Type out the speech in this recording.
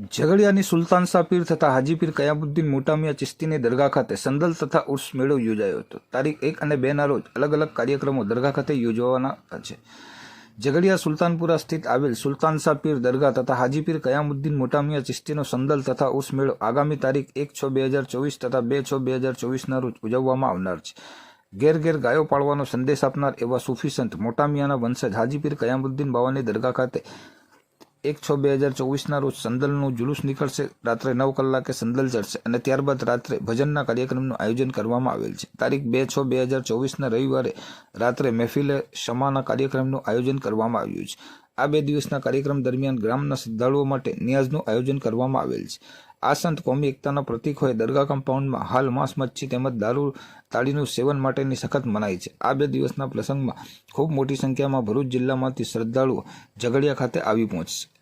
ઝઘડિયાની સુલતાન શાહ પીર તથા હાજી પીર કયામુદ્દીન મોટામિયા ચિશ્તીની દરગાહ ખાતે સંદલ તથા ઉર્સ મેળો યોજાયો હતો. તારીખ એક અને બેના રોજ અલગ અલગ કાર્યક્રમો દરગાહ ખાતે યોજવાના છે. ઝઘડિયા સુલતાનપુરા સ્થિત આવેલ સુલતાન શાહ પીર દરગાહ તથા હાજી પીર કયામુદ્દીન મોટામિયા ચિસ્તીનો સંદલ તથા ઉર્સ મેળો આગામી તારીખ એક છ બે હજાર ચોવીસ તથા બે છ બે હજાર ચોવીસના રોજ ઉજવવામાં આવનાર છે. ઘેર ઘેર ગાયો પાળવાનો સંદેશ આપનાર એવા સૂફી સંત મોટામિયાના વંશજ હાજી કયામુદ્દીન બાવાની દરગાહ ખાતે એક છ બે હજાર ચોવીસના રોજ સંદલનું જુલુસ નીકળશે. રાત્રે નવ કલાકે સંદલ ચડશે અને ત્યારબાદ રાત્રે ભજનના કાર્યક્રમનું આયોજન કરવામાં આવેલ છે. તારીખ બે છ બે હજાર ચોવીસના રવિવારે રાત્રે મહેફિલે શમાના કાર્યક્રમનું આયોજન કરવામાં આવ્યું છે. આ બે દિવસના કાર્યક્રમ દરમિયાન ગ્રામના શ્રદ્ધાળુઓ માટે નિયાઝનું આયોજન કરવામાં આવેલ છે. આ સંત કોમી એકતાના પ્રતીક હોય દરગાહ કમ્પાઉન્ડમાં હાલ માંસ મચ્છી તેમજ દારૂ તાળીનું સેવન માટેની સખત મનાઈ છે. આ બે દિવસના પ્રસંગમાં ખૂબ મોટી સંખ્યામાં ભરૂચ જિલ્લામાંથી શ્રદ્ધાળુઓ ઝઘડિયા ખાતે આવી પહોંચશે.